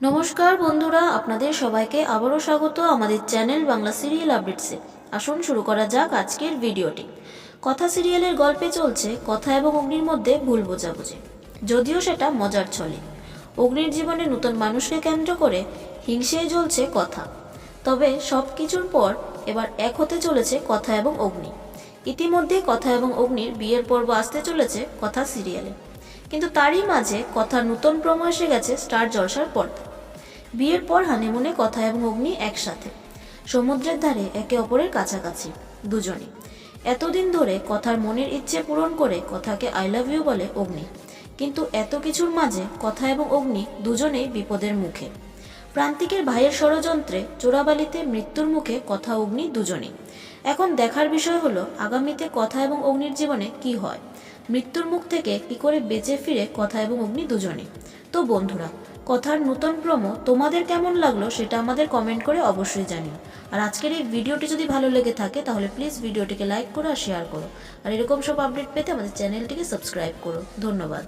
নমস্কার বন্ধুরা, আপনাদের সবাইকে আবারও স্বাগত আমাদের চ্যানেল বাংলা সিরিয়াল আপডেটসে। আসুন শুরু করা যাক আজকের ভিডিওটি। কথা সিরিয়ালের গল্পে চলছে কথা এবং অগ্নির মধ্যে ভুল বোঝাবুঝি। যদিও সেটা মজার ছলে। অগ্নির জীবনে নতুন মানুষকে কেন্দ্র করে হিংসেই জ্বলছে কথা। তবে সব কিছুর পর এবার এক হতে চলেছে কথা এবং অগ্নি। ইতিমধ্যে কথা এবং অগ্নির বিয়ের পর্ব আসতে চলেছে কথা সিরিয়ালে। কিন্তু তারই মাঝে কথার নতুন প্রমো এসে গেছে স্টার জলসার পর্দা বিয়ের পর হানিমুনে কথা এবং অগ্নি একসাথে। সমুদ্রের ধারে একে অপরের কাছাকাছি দুজনে এতদিন ধরে কথার মনের ইচ্ছে পূরণ করে কথাকে আই লাভ ইউ বলে অগ্নি। কিন্তু এত কিছুর মাঝে কথা এবং অগ্নি দুজনেই বিপদের মুখে। প্রান্তিকের ভাইয়ের ষড়যন্ত্রে চোরাবালিতে মৃত্যুর মুখে কথা অগ্নি দুজনেই। এখন দেখার বিষয় হলো, আগামীতে কথা এবং অগ্নির জীবনে কি হয়? মৃত্যুর মুখ থেকে কি করে বেঁচে ফিরে কথা এবং অগ্নি দুজনে তো বন্ধুরা কথার নতুন প্রমো তোমাদের কেমন লাগল সেটা আমাদের কমেন্ট করে অবশ্যই জানিও। আর আজকের এই ভিডিওটি যদি ভালো লেগে থাকে তাহলে প্লিজ ভিডিওটিকে লাইক করো আর শেয়ার করো। আর এরকম সব আপডেট পেতে আমাদের চ্যানেলটিকে সাবস্ক্রাইব করো। ধন্যবাদ।